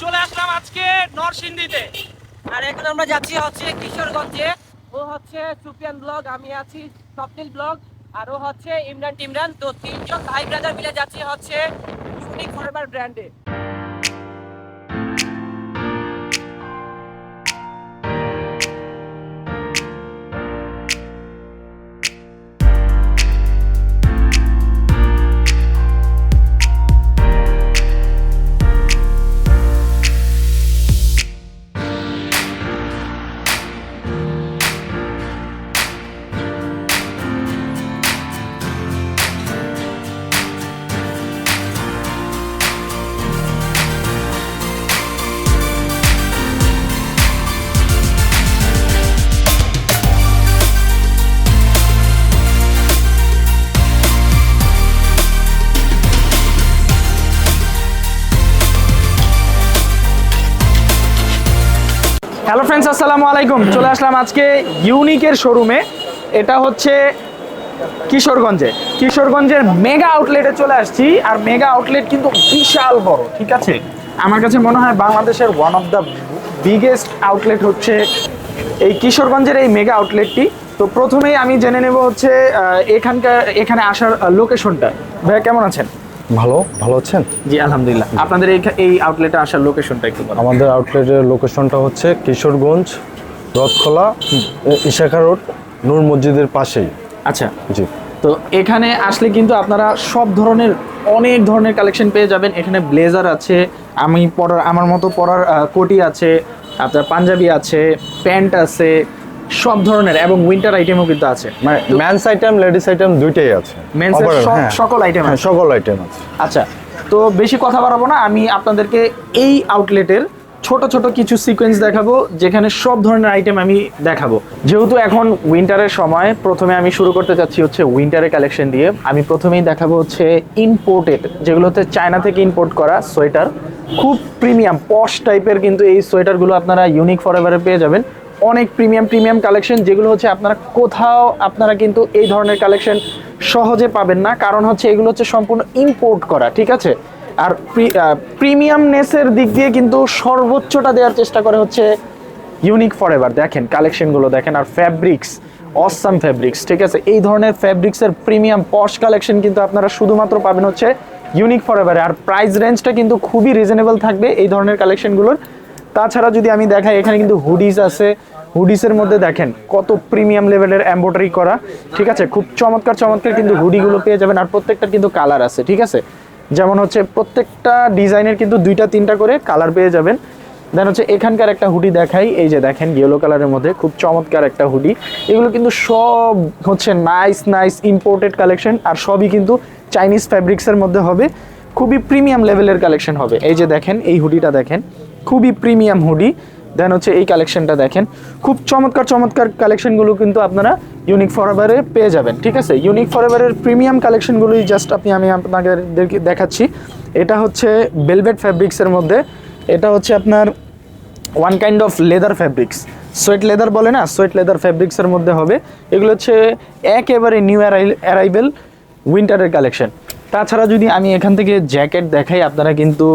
চলে আসলাম আজকে নরসিংদীতে। আর এখন আমরা যাচ্ছি হচ্ছে কিশোরগঞ্জে। ও হচ্ছে সুপিয়ান ব্লগ, আমি আছি স্বপ্নিল ব্লগ, আর ও হচ্ছে ইমরান টিমরান। তো তিনজন ভাই ব্রাদার মিলে যাচ্ছি হচ্ছে ইউনিক ফরেভার ব্র্যান্ডে হ্যালো ফ্রেন্ডস, আসসালামু আলাইকুম। চলে আসলাম আজকে ইউনিকের শোরুমে। এটা হচ্ছে কিশোরগঞ্জে। কিশোরগঞ্জের মেগা আউটলেটে চলে আসছি, আর মেগা আউটলেট কিন্তু বিশাল বড়, ঠিক আছে? আমার কাছে মনে হয় বাংলাদেশের one of the biggest outlet হচ্ছে এই কিশোরগঞ্জের এই মেগা আউটলেটটি। তো প্রথমেই আমি জেনে নেব হচ্ছে এখানকার, এখানে আসার লোকেশনটা ভাইয়া, কেমন আছেন? ভালো? ভালো আছেন? জি আলহামদুলিল্লাহ। আপনাদের এই এই আউটলেটে আসার লোকেশনটা একটু বলেন। আমাদের আউটলেটের লোকেশনটা হচ্ছে কিশোরগঞ্জ রথখোলা ইশাখা রোড নূর মসজিদের পাশেই। আচ্ছা। জি। তো এখানে আসলে কিন্তু আপনারা সব ধরনের অনেক ধরনের কালেকশন পেয়ে যাবেন। এখানে ব্লেজার আছে আমি পরার আমার মতো পরার কোটি আছে আপনার পাঞ্জাবি আছে প্যান্ট আছে সব ধরনের এবং উইন্টার আইটেমও কিন্তু আছে। মানে ম্যানস আইটেম লেডিস আইটেম দুইটাই আছে। সব- হ্যাঁ। সকল item হ্যাঁ, আছে। সকল আইটেম আছে। আচ্ছা তো বেশি কথা বাড়াবো না। আমি আপনাদেরকে এই আউটলেটের ছোট ছোট কিছু সিকোয়েন্স দেখাবো যেখানে সব ধরনের আইটেম আমি দেখাবো। যেহেতু এখন উইন্টারের সময় প্রথমে আমি শুরু করতে চাচ্ছি হচ্ছে উইন্টারের কালেকশন দিয়ে। আমি প্রথমেই দেখাবো হচ্ছে ইম্পোর্টেড যেগুলো হচ্ছে চায়না থেকে ইম্পোর্ট করা সোয়েটার খুব প্রিমিয়াম পশ টাইপের কিন্তু এই সোয়েটারগুলো আপনারা ইউনিক ফরএভারে পেয়ে যাবেন। অনেক প্রিমিয়াম প্রিমিয়াম কালেকশন যেগুলো হচ্ছে আপনারা কোথাও আপনারা কিন্তু এই ধরনের কালেকশন সহজে পাবেন না। কারণ হচ্ছে এগুলো হচ্ছে সম্পূর্ণ ইম্পোর্ট করা, ঠিক আছে? আর প্রিমিয়ামনেসের দিক দিয়ে কিন্তু সর্বোচ্চটা দেওয়ার চেষ্টা করে হচ্ছে ইউনিক ফরএভার দেখেন কালেকশনগুলো দেখেন, আর ফ্যাব্রিক্স অসাম ফ্যাব্রিক্স ঠিক আছে? এই ধরনের ফ্যাব্রিক্সের প্রিমিয়াম পশ কালেকশন কিন্তু আপনারা শুধুমাত্র পাবেন হচ্ছে ইউনিক ফর ফরএভারে আর প্রাইস রেঞ্জটা কিন্তু খুবই রিজনেবল থাকবে এই ধরনের কালেকশনগুলোর তাছাড়া যদি আমি দেখাই, এখানে কিন্তু হুডিস আছে। হুডিসের মধ্যে দেখেন, কত প্রিমিয়াম লেভেলের এম্ব্রয়ডারি করা। ঠিক আছে? খুব চমৎকার চমৎকার কিন্তু হুডিগুলো পেয়ে যাবেন। আর প্রত্যেকটার কিন্তু কালার আছে, ঠিক আছে? যেমন হচ্ছে, প্রত্যেকটা ডিজাইনের কিন্তু দুইটা, তিনটা করে কালার পেয়ে যাবেন। দেন হচ্ছে, এখানকার একটা হুডি দেখাই। এই যে দেখেন ইয়েলো কালারের মধ্যে খুব চমৎকার একটা হুডি এগুলো কিন্তু সব হচ্ছে নাইস নাইস ইম্পোর্টেড কালেকশন আর সবই কিন্তু চাইনিজ ফ্যাব্রিক্সের মধ্যে হবে। খুবই প্রিমিয়াম লেভেলের কালেকশন হবে। এই যে দেখেন, এই হুডিটা দেখেন। খুবই প্রিমিয়াম হুডি দেন হচ্ছে এই কালেকশনটা দেখেন। খুব চমৎকার চমৎকার কালেকশনগুলো কিন্তু আপনারা ইউনিক ফরএভারে পেয়ে যাবেন, ঠিক আছে? ইউনিক ফরএভারের প্রিমিয়াম কালেকশনগুলোই জাস্ট আপনি, আমি আপনাদেরকে দেখাচ্ছি। এটা হচ্ছে বেলভেট ফ্যাব্রিক্সের মধ্যে। এটা হচ্ছে আপনার one kind of leather fabrics suede leather বলে না? সোয়েট লেদার ফ্যাব্রিক্সের মধ্যে হবে। এগুলো হচ্ছে একেবারে নিউ অ্যারাইভেল উইন্টারের কালেকশন তাছাড়া যদি আমি এখান থেকে জ্যাকেট দেখাই, আপনারা কিন্তু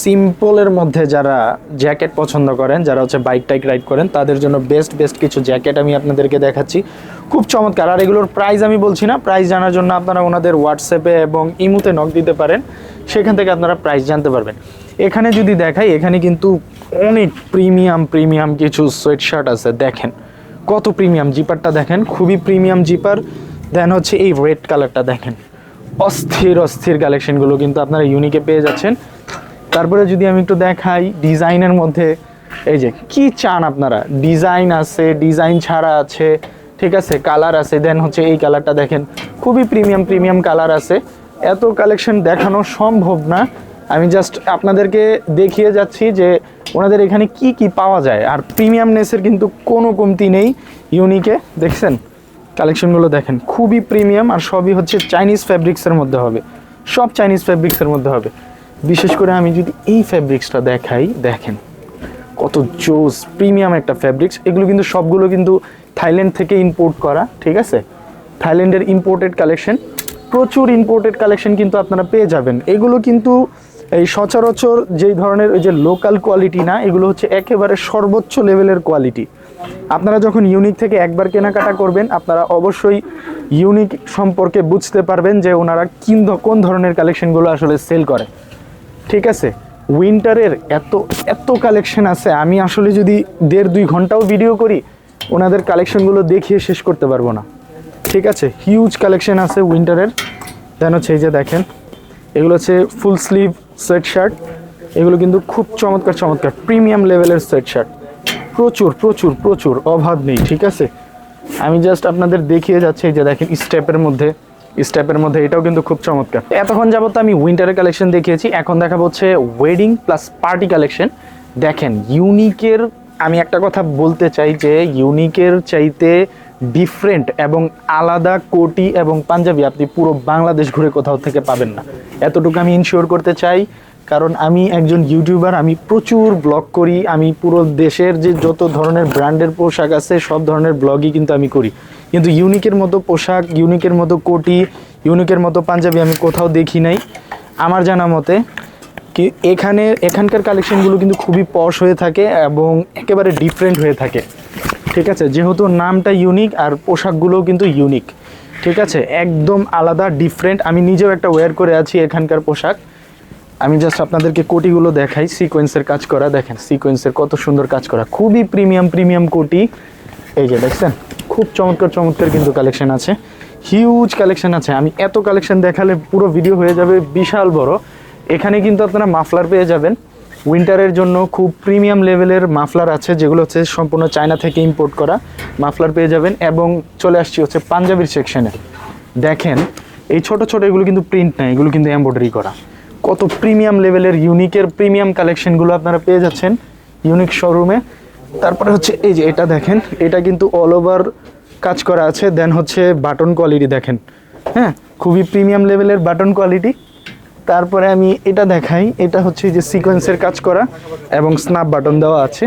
সিম্পলের মধ্যে যারা জ্যাকেট পছন্দ করেন, যারা হচ্ছে বাইক টাইক রাইড করেন, তাদের জন্য বেস্ট বেস্ট কিছু জ্যাকেট আমি আপনাদেরকে দেখাচ্ছি। খুব চমৎকার। আর এগুলোর প্রাইস আমি বলছি না প্রাইস জানার জন্য আপনারা ওনাদের হোয়াটসঅ্যাপে এবং ইমুতে নক দিতে পারেন, সেখান থেকে আপনারা প্রাইস জানতে পারবেন। এখানে যদি দেখাই, এখানে কিন্তু অনেক প্রিমিয়াম প্রিমিয়াম কিছু সোয়েট শার্ট আছে, দেখেন। কত প্রিমিয়াম জিপারটা দেখেন, খুবই প্রিমিয়াম জিপার দেন হচ্ছে এই রেড কালারটা দেখেন। অস্থির অস্থির কালেকশনগুলো কিন্তু আপনারা ইউনিকে পেয়ে যাচ্ছেন। তারপরে যদি আমি একটু দেখাই ডিজাইনের মধ্যে, এই যে কি চান আপনারা? ডিজাইন আছে, ডিজাইন ছাড়া আছে, ঠিক আছে কালার আছে। দেন হচ্ছে এই কালারটা দেখেন, খুবই প্রিমিয়াম প্রিমিয়াম কালার আছে। এত কালেকশন দেখানো সম্ভব না। আমি জাস্ট আপনাদেরকে দেখিয়ে যাচ্ছি যে ওনাদের এখানে কি কি পাওয়া যায়। আর প্রিমিয়ামনেসের কিন্তু কোনো কমতি নেই ইউনিকে দেখছেন? কালেকশনগুলো দেখেন, খুবই প্রিমিয়াম আর সবই হচ্ছে চাইনিজ ফ্যাব্রিক্সের মধ্যে হবে। সব চাইনিজ ফ্যাব্রিক্সের মধ্যে হবে। বিশেষ করে আমি যদি এই ফ্যাব্রিক্সটা দেখাই, দেখেন কত জোস প্রিমিয়াম একটা ফ্যাব্রিক্স। এগুলো কিন্তু সবগুলো কিন্তু থাইল্যান্ড থেকে ইম্পোর্ট করা, ঠিক আছে? থাইল্যান্ডের ইম্পোর্টেড কালেকশন প্রচুর ইম্পোর্টেড কালেকশন কিন্তু আপনারা পেয়ে যাবেন। এগুলো কিন্তু এই সচরাচর যেই ধরনের ওই যে লোকাল কোয়ালিটি না, এগুলো হচ্ছে একেবারে সর্বোচ্চ লেভেলের কোয়ালিটি আপনারা যখন ইউনিক থেকে একবার কেনাকাটা করবেন, আপনারা অবশ্যই ইউনিক সম্পর্কে বুঝতে পারবেন যে ওনারা কিন কোন ধরনের কালেকশনগুলো আসলে সেল করে। ঠিক আছে? উইন্টারের এত এত কালেকশন আছে, আমি আসলে যদি দেড় দুই ঘন্টাও ভিডিও করি, ওনাদের কালেকশনগুলো দেখিয়ে শেষ করতে পারব না। ঠিক আছে? হিউজ কালেকশন আছে উইন্টারের দেন হচ্ছে এই যে দেখেন, এগুলো হচ্ছে ফুল স্লিভ সেট শার্ট এগুলো কিন্তু খুব চমৎকার চমৎকার প্রিমিয়াম লেভেলের সেট শার্ট প্রচুর প্রচুর প্রচুর অভাব নেই, ঠিক আছে? আমি জাস্ট আপনাদের দেখিয়ে যাচ্ছি যে দেখেন স্টেপের মধ্যে স্টেপের মধ্যে এটাও কিন্তু খুব চমৎকার। এতক্ষণ যাবত আমি উইন্টারের কালেকশন দেখিয়েছি, এখন দেখাবো হচ্ছে ওয়েডিং প্লাস পার্টি কালেকশন দেখেন ইউনিকের আমি একটা কথা বলতে চাই যে ইউনিকের চাইতে ডিফারেন্ট এবং আলাদা কোটি এবং পাঞ্জাবি আপনি পুরো বাংলাদেশ ঘুরে কোথাও থেকে পাবেন না। এতটুকু আমি ইনশিওর করতে চাই কারণ আমি একজন ইউটিউবার আমি প্রচুর ব্লগ করি, আমি পুরো দেশের যে যত ধরনের ব্র্যান্ডের পোশাক আছে, সব ধরনের ব্লগই কিন্তু আমি করি। কিন্তু ইউনিকের মতো পোশাক ইউনিকের মতো কোটি ইউনিকের মতো পাঞ্জাবি আমি কোথাও দেখি নাই। আমার জানা মতে, কি এখানে, এখানকার কালেকশনগুলো কিন্তু খুবই পশ হয়ে থাকে এবং একেবারে ডিফারেন্ট হয়ে থাকে। ঠিক আছে? যেহেতু নামটা ইউনিক আর পোশাকগুলোও কিন্তু ইউনিক ঠিক আছে? একদম আলাদা ডিফারেন্ট আমি নিজেও একটা ওয়্যার করে আছি এখানকার পোশাক। আমি জাস্ট আপনাদেরকে কোটিগুলো দেখাই সিকোয়েন্সের কাজ করা, দেখেন সিকোয়েন্সের কত সুন্দর কাজ করা। খুবই প্রিমিয়াম প্রিমিয়াম কোটি। এই যে, দেখছেন? খুব চমৎকার চমৎকার কিন্তু কালেকশন আছে। হিউজ কালেকশন আছে। আমি এত কালেকশন দেখালে পুরো ভিডিও হয়ে যাবে বিশাল বড়। এখানে কিন্তু আপনারা মাফলার পেয়ে যাবেন। উইন্টারের জন্য খুব প্রিমিয়াম লেভেলের মাফলার আছে, যেগুলো হচ্ছে সম্পূর্ণ চায়না থেকে ইম্পোর্ট করা মাফলার পেয়ে যাবেন। এবং চলে আসছি হচ্ছে পাঞ্জাবির সেকশনে দেখেন, এই ছোট ছোট এগুলো কিন্তু প্রিন্ট না এগুলো কিন্তু এমব্রয়ডারি করা। কত প্রিমিয়াম লেভেলের ইউনিকের প্রিমিয়াম কালেকশনগুলো আপনারা পেয়ে যাচ্ছেন ইউনিক শোরুমে তারপরে হচ্ছে এই যে এটা দেখেন, এটা কিন্তু অল ওভার কাজ করা আছে। দেন হচ্ছে বাটন কোয়ালিটি দেখেন হ্যাঁ? খুবই প্রিমিয়াম লেভেলের বাটন কোয়ালিটি তারপরে আমি এটা দেখাই, এটা হচ্ছে যে সিকোয়েন্সের কাজ করা এবং স্ন্যাপ বাটন দেওয়া আছে।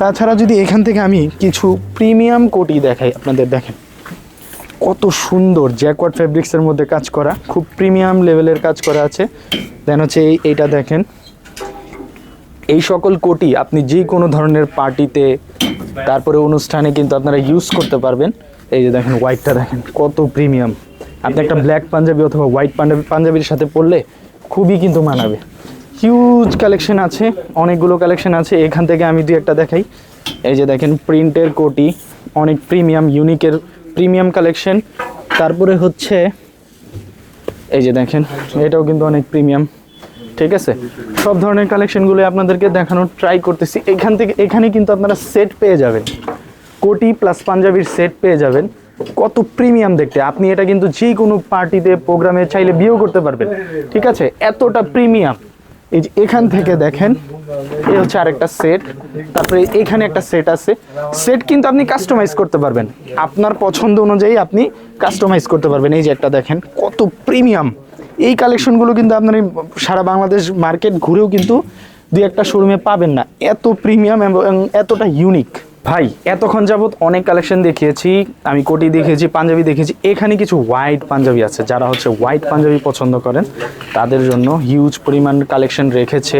তাছাড়া যদি এখান থেকে আমি কিছু প্রিমিয়াম কোটি দেখাই আপনাদের, দেখেন। কত সুন্দর জ্যাকওয়ার্ড ফেব্রিক্সের মধ্যে কাজ করা, খুব প্রিমিয়াম লেভেলের কাজ করা আছে। দেন হচ্ছে এই এইটা দেখেন। এই সকল কোটি আপনি যে কোনো ধরনের পার্টিতে, তারপরে অনুষ্ঠানে কিন্তু আপনারা ইউজ করতে পারবেন। এই যে দেখেন হোয়াইটটা দেখেন, কত প্রিমিয়াম। আপনি একটা ব্ল্যাক পাঞ্জাবি অথবা হোয়াইট পাঞ্জাবি পাঞ্জাবির সাথে পরলে খুবই কিন্তু মানাবে। হিউজ কালেকশন আছে, অনেকগুলো কালেকশন আছে। এখান থেকে আমি দুই একটা দেখাই। এই যে দেখেন প্রিন্টের কোটি, অনেক প্রিমিয়াম ইউনিকের প্রিমিয়াম কালেকশন। তারপরে হচ্ছে, এই যে দেখেন, এটাও কিন্তু অনেক প্রিমিয়াম। ঠিক আছে? সব ধরনের কালেকশনগুলো আপনাদেরকে দেখানোর ট্রাই করতেছি। এখান থেকে, এখানে কিন্তু আপনারা সেট পেয়ে যাবেন। কোটি প্লাস পাঞ্জাবির সেট পেয়ে যাবেন। কত প্রিমিয়াম দেখতে। আপনি এটা কিন্তু যে কোনো পার্টিতে প্রোগ্রামে চাইলে বিয়েও করতে পারবেন। ঠিক আছে? এতটা প্রিমিয়াম। এই যে এখান থেকে দেখেন, এ হচ্ছে আরেকটা সেট তারপরে এখানে একটা সেট আছে। সেট কিন্তু আপনি কাস্টমাইজ করতে পারবেন। আপনার পছন্দ অনুযায়ী আপনি কাস্টমাইজ করতে পারবেন। এই যে একটা দেখেন, কত প্রিমিয়াম এই কালেকশনগুলো কিন্তু আপনার সারা বাংলাদেশ মার্কেট ঘুরেও কিন্তু দুই একটা শোরুমে পাবেন না। এত প্রিমিয়াম এবং এতটা ইউনিক ভাই, এতক্ষণ যাবৎ অনেক কালেকশন দেখিয়েছি, আমি কোটি দেখেছি পাঞ্জাবি দেখেছি এখানে কিছু হোয়াইট পাঞ্জাবি আছে, যারা হচ্ছে হোয়াইট পাঞ্জাবি পছন্দ করেন, তাদের জন্য হিউজ পরিমাণ কালেকশন রেখেছে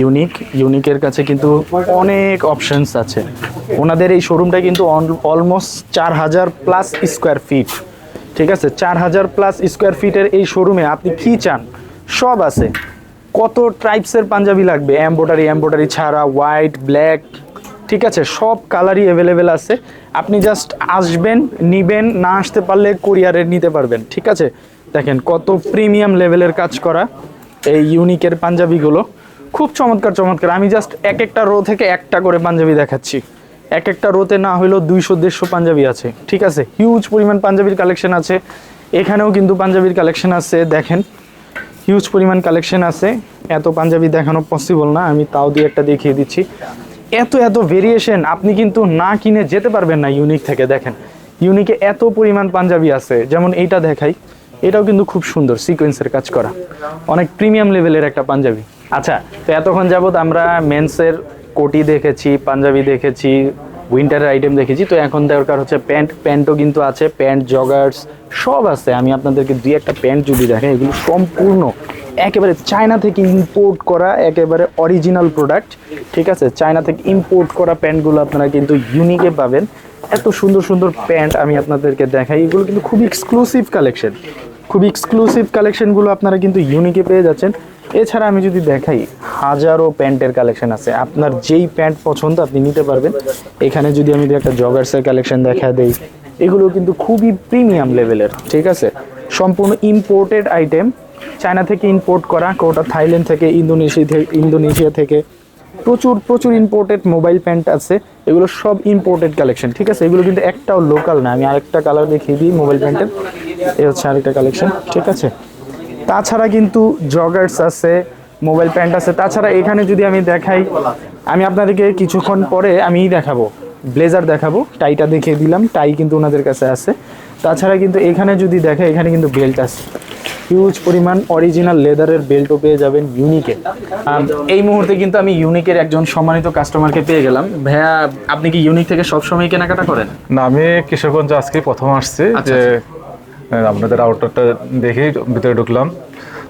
ইউনিক ইউনিকের কাছে কিন্তু অনেক অপশনস আছে। ওনাদের এই শোরুমটা কিন্তু অলমোস্ট চার হাজার প্লাস স্কোয়ার ফিট ঠিক আছে? চার হাজার প্লাস স্কোয়ার ফিটের এই শোরুমে আপনি কি চান? সব আছে। কত ট্রাইপসের পাঞ্জাবি লাগবে? এম্বোটারি এম্বোটারি ছাড়া হোয়াইট ব্ল্যাক ঠিক আছে, সব কালারই অ্যাভেলেবেল আছে। আপনি জাস্ট আসবেন, নিবেন, না আসতে পারলে কোরিয়ারে নিতে পারবেন, ঠিক আছে? দেখেন কত প্রিমিয়াম লেভেলের কাজ করা এই ইউনিকের পাঞ্জাবিগুলো। খুব চমৎকার চমৎকার। আমি জাস্ট এক একটা রো থেকে একটা করে পাঞ্জাবি দেখাচ্ছি। এক একটা রোতে না হলেও দুইশো, দেড়শো পাঞ্জাবি আছে, ঠিক আছে? হিউজ পরিমাণ পাঞ্জাবির কালেকশন আছে। এখানেও কিন্তু পাঞ্জাবির কালেকশন আছে, দেখেন। হিউজ পরিমাণ কালেকশন আছে। এত পাঞ্জাবি দেখানো পসিবল না, আমি তাও দিয়ে একটা দেখিয়ে দিচ্ছি। এত এত ভেরিয়েশন আপনি কিন্তু না কিনে যেতে পারবেন না ইউনিক থেকে, দেখেন। ইউনিকে এত পরিমাণ পাঞ্জাবি আছে, যেমন এইটা দেখাই, এটাও কিন্তু খুব সুন্দর সিকোয়েন্সের কাজ করা। অনেক প্রিমিয়াম লেভেলের একটা পাঞ্জাবি। আচ্ছা তো এতক্ষণ যাবত আমরা মেন্সের কোটি দেখেছি, পাঞ্জাবি দেখেছি উইন্টারের আইটেম দেখেছি, তো এখন দরকার হচ্ছে প্যান্ট। প্যান্টও কিন্তু আছে, প্যান্ট জগার্স সব আছে। আমি আপনাদেরকে দুই একটা প্যান্ট যদি দেখেন এগুলো সম্পূর্ণ একেবারে চায়না থেকে ইম্পোর্ট করা একেবারে অরিজিনাল প্রোডাক্ট ঠিক আছে? চায়না থেকে ইম্পোর্ট করা প্যান্টগুলো আপনারা কিন্তু ইউনিকে পাবেন। এত সুন্দর সুন্দর প্যান্ট আমি আপনাদেরকে দেখাই। এগুলো কিন্তু খুব এক্সক্লুসিভ কালেকশন খুব এক্সক্লুসিভ কালেকশনগুলো আপনারা কিন্তু ইউনিকে পেয়ে যাচ্ছেন। এছাড়া আমি যদি দেখাই, হাজারো প্যান্টের কালেকশন আছে। আপনার যেই প্যান্ট পছন্দ আপনি নিতে পারবেন। এখানে যদি আমি একটা জগার্সের কালেকশন দেখা দেই, এগুলো কিন্তু খুবই প্রিমিয়াম লেভেলের ঠিক আছে? সম্পূর্ণ ইম্পোর্টেড আইটেম চায়না থেকে ইম্পোর্ট করা কোটা থাইল্যান্ড থেকে ইন্দোনেশিয়া থেকে ইন্দোনেশিয়া থেকে। প্রচুর প্রচুর ইম্পোর্টেড মোবাইল প্যান্ট আছে, এগুলো সব ইম্পোর্টেড কালেকশন ঠিক আছে? এগুলো কিন্তু একটাও লোকাল না, আমি আরেকটা কালার দেখিয়ে দিই মোবাইল প্যান্টের এ হচ্ছে আরেকটা কালেকশন ঠিক আছে? তাছাড়া কিন্তু জগার্স আছে মোবাইল প্যান্ট আছে। তাছাড়া এখানে যদি আমি দেখাই, আমি আপনাদেরকে কিছুক্ষণ পরে আমি দেখাবো ব্লেজার দেখাবো টাইটা দেখিয়ে দিলাম টাই কিন্তু ওনাদের কাছে আছে। তাছাড়া কিন্তু এখানে যদি দেখে এখানে কিন্তু বেল্ট আছে। হিউজ পরিমাণ অরিজিনাল লেদারের বেল্টও পেয়ে যাবেন ইউনিকে এই মুহূর্তে কিন্তু আমি ইউনিকের একজন সম্মানিত কাস্টমারকে পেয়ে গেলাম। ভাইয়া আপনি কি ইউনিক থেকে সবসময় কেনাকাটা করেন? না আমি কিশোরগঞ্জ আজকে প্রথম আসছি আচ্ছা, যে আহ, আপনাদের আউটডোরটা দেখেই ভিতরে ঢুকলাম।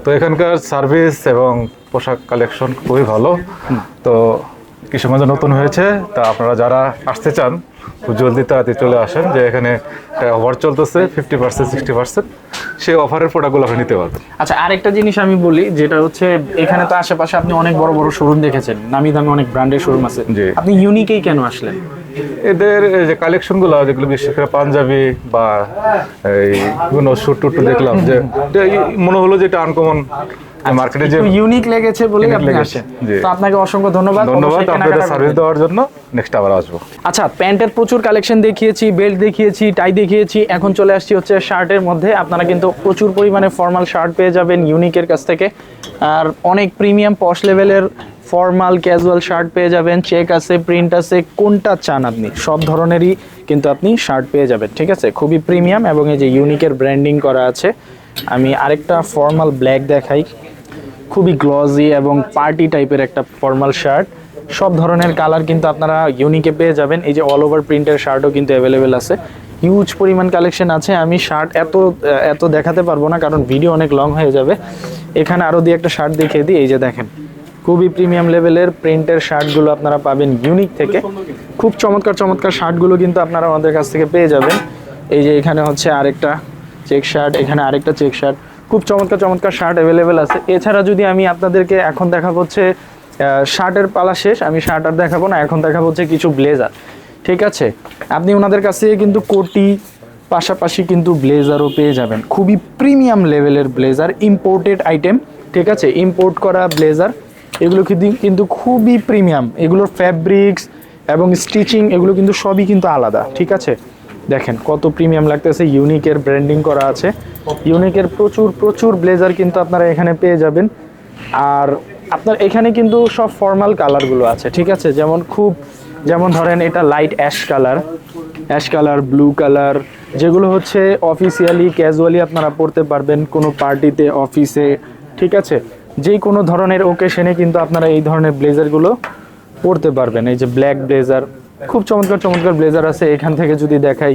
তো এখানকার সার্ভিস এবং পোশাক কালেকশন খুবই ভালো। তো কিশোরগঞ্জে নতুন হয়েছে তা আপনারা যারা আসতে চান খুব জলদি তাড়াতাড়ি চলে আসেন যে এখানে একটা অফার চলতেছে ফিফটি পার্সেন্ট সিক্সটি পার্সেন্ট সেই অফারের প্রোডাক্টগুলো আপনি নিতে পারবেন। আচ্ছা আরেকটা জিনিস আমি বলি যেটা হচ্ছে এখানে তো আশেপাশে আপনি অনেক বড় বড় শোরুম দেখেছেন নামি দামি অনেক ব্র্যান্ডের শোরুম আছে। আপনি ইউনিকেই কেন আসলেন? এদের যে কালেকশনগুলো যেগুলো বিশেষ করে পাঞ্জাবি বা এই কোনো শুট টুট দেখলাম যে মনে হলো যে এটা আনকমন মার্কেটে যে ইউনিক লেগেছে Unique আপনি আসেন তো আপনাকে অসংখ্য ধন্যবাদ। ধন্যবাদ আপনাদের সার্ভিস দেওয়ার জন্য। নেক্সট আবার আসব। আচ্ছা প্যান্টের প্রচুর কালেকশন দেখিয়েছি বেল্ট দেখিয়েছি টাই দেখিয়েছি। এখন চলে আসছি হচ্ছে শার্টের মধ্যে। আপনারা কিন্তু প্রচুর পরিমাণে ফর্মাল শার্ট পেয়ে যাবেন ইউনিকের কাছ থেকে। আর অনেক প্রিমিয়াম পশ লেভেলের ফর্মাল ক্যাজুয়াল শার্ট পেয়ে যাবেন। চেক আছে প্রিন্ট আছে কোনটা চান আপনি সব ধরনেরই কিন্তু আপনি শার্ট পেয়ে যাবেন ঠিক আছে? খুবই প্রিমিয়াম এবং এই যে ইউনিকের ব্র্যান্ডিং করা আছে। আমি আরেকটা ফর্মাল ব্ল্যাক দেখাই। খুবই গ্লজি এবং পার্টি টাইপের একটা ফর্মাল শার্ট সব ধরনের কালার কিন্তু আপনারা ইউনিকে পেয়ে যাবেন। এই যে অল ওভার প্রিন্টের শার্টও কিন্তু অ্যাভেলেবেল আছে। হিউজ পরিমাণ কালেকশন আছে। আমি শার্ট এত এত দেখাতে পারব না কারণ ভিডিও অনেক লং হয়ে যাবে। এখানে আরও দিয়ে একটা শার্ট দেখিয়ে দিই। এই যে দেখেন, খুবই প্রিমিয়াম লেভেলের প্রিন্টের শার্টগুলো আপনারা পাবেন ইউনিক থেকে। খুব চমৎকার চমৎকার শার্টগুলো কিন্তু আপনারা আমাদের কাছ থেকে পেয়ে যাবেন। এই যে এখানে হচ্ছে আরেকটা চেক শার্ট এখানে আরেকটা চেক শার্ট খুব চমৎকার চমৎকার শার্ট অ্যাভেলেবেল আছে। এছাড়া যদি আমি আপনাদেরকে এখন দেখাবো হচ্ছে শার্টের পালা শেষ, আমি শার্ট আর দেখাবো না, এখন দেখাবো হচ্ছে কিছু ব্লেজার ঠিক আছে? আপনি ওনাদের কাছ থেকে কিন্তু কোটি, পাশাপাশি কিন্তু ব্লেজারও পেয়ে যাবেন। খুবই প্রিমিয়াম লেভেলের ব্লেজার ইম্পোর্টেড আইটেম ঠিক আছে? ইম্পোর্ট করা ব্লেজার এগুলো কিন্তু খুবই প্রিমিয়াম এগুলোর ফ্যাব্রিক্স এবং স্টিচিং এগুলো কিন্তু সবই কিন্তু আলাদা, ঠিক আছে? দেখেন কত প্রিমিয়াম লাগতেছে ইউনিকের ব্র্যান্ডিং করা আছে। ইউনিকের প্রচুর প্রচুর ব্লেজার কিন্তু আপনারা এখানে পেয়ে যাবেন। আর আপনার এখানে কিন্তু সব ফর্মাল কালারগুলো আছে, ঠিক আছে? যেমন খুব, যেমন ধরেন এটা light ash colour ash colour blue colour যেগুলো হচ্ছে অফিসিয়ালি ক্যাজুয়ালি আপনারা পড়তে পারবেন কোনো পার্টিতে অফিসে ঠিক আছে? যেই কোনো ধরনের ওকেশনে কিন্তু আপনারা এই ধরনের ব্লেজারগুলো পড়তে পারবেন। এই যে ব্ল্যাক ব্লেজার খুব চমৎকার চমৎকার ব্লেজার আছে। এখান থেকে যদি দেখাই,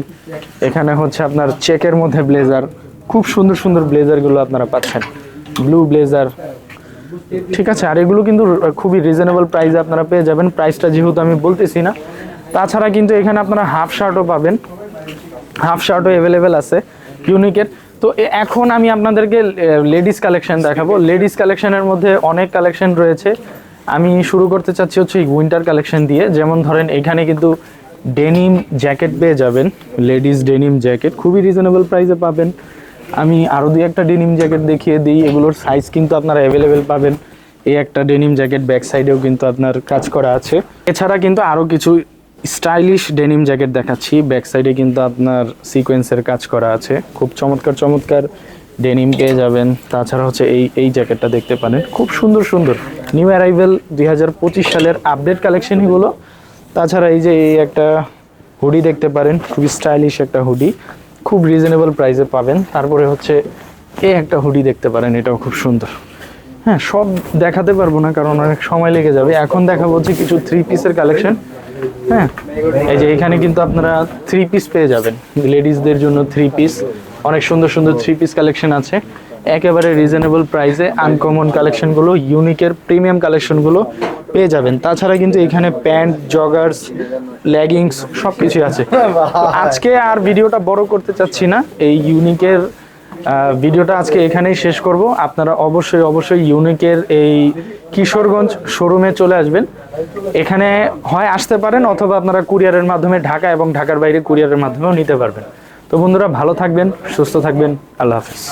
এখানে হচ্ছে আপনার চেকের মধ্যে ব্লেজার খুব সুন্দর সুন্দর ব্লেজারগুলো আপনারা পাচ্ছেন। ব্লু ব্লেজার ঠিক আছে, আর এগুলো কিন্তু খুবই রিজনেবল প্রাইসে আপনারা পেয়ে যাবেন। প্রাইসটা যেহেতু আমি বলতেছি না। তাছাড়া কিন্তু এখানে আপনারা হাফ শার্টও পাবেন। হাফ শার্টও অ্যাভেলেবেল আছে ইউনিকের তো এখন আমি আপনাদেরকে লেডিস কালেকশন দেখাবো। লেডিস কালেকশনের মধ্যে অনেক কালেকশন রয়েছে। আমি শুরু করতে চাচ্ছি হচ্ছে উইন্টার কালেকশন দিয়ে। যেমন ধরেন, এখানে কিন্তু ডেনিম জ্যাকেট পেয়ে যাবেন লেডিস ডেনিম জ্যাকেট খুবই রিজনেবল প্রাইসে পাবেন। আমি আরও দুই একটা ডেনিম জ্যাকেট দেখিয়ে দিই। এগুলোর সাইজ কিন্তু আপনারা অ্যাভেলেবেল পাবেন। এই একটা ডেনিম জ্যাকেট ব্যাক সাইডেও কিন্তু আপনার কাজ করা আছে। এছাড়া কিন্তু আরও কিছু স্টাইলিশ ডেনিম জ্যাকেট দেখাচ্ছি। ব্যাক সাইডে কিন্তু আপনার সিকোয়েন্সের কাজ করা আছে। খুব চমৎকার চমৎকার ডেনিম পেয়ে যাবেন। তাছাড়া হচ্ছে এই এই জ্যাকেটটা দেখতে পারেন। খুব সুন্দর সুন্দর। নিউ অ্যারাইভেল দুই হাজার পঁচিশ সালের আপডেট কালেকশন এগুলো তাছাড়া এই যে এই একটা হুডি দেখতে পারেন, খুবই স্টাইলিশ একটা হুডি খুব রিজনেবল প্রাইসে পাবেন। তারপরে হচ্ছে এই একটা হুডি দেখতে পারেন, এটাও খুব সুন্দর। হ্যাঁ সব দেখাতে পারব না, কারণ অনেক সময় লেগে যাবে। এখন দেখাবো হচ্ছে কিছু থ্রি পিসের কালেকশন হ্যাঁ এই যে এখানে কিন্তু আপনারা থ্রি পিস পেয়ে যাবেন। লেডিসদের জন্য থ্রি পিস অনেক সুন্দর সুন্দর থ্রি পিস কালেকশন আছে। একেবারে রিজনেবল প্রাইসে আনকমন কালেকশনগুলো ইউনিকের প্রিমিয়াম কালেকশনগুলো পেয়ে যাবেন। তাছাড়া কিন্তু এখানে প্যান্ট জগার্স লেগিংস সব কিছুই আছে। আজকে আর ভিডিওটা বড় করতে চাচ্ছি না। এই ইউনিকের ভিডিওটা আজকে এখানেই শেষ করব। আপনারা অবশ্যই অবশ্যই ইউনিকের এই কিশোরগঞ্জ শোরুমে চলে আসবেন। এখানে হয় আসতে পারেন অথবা আপনারা কুরিয়ারের মাধ্যমে ঢাকা এবং ঢাকার বাইরে কুরিয়ারের মাধ্যমেও নিতে পারবেন। তো বন্ধুরা ভালো থাকবেন সুস্থ থাকবেন। আল্লাহ হাফিজ।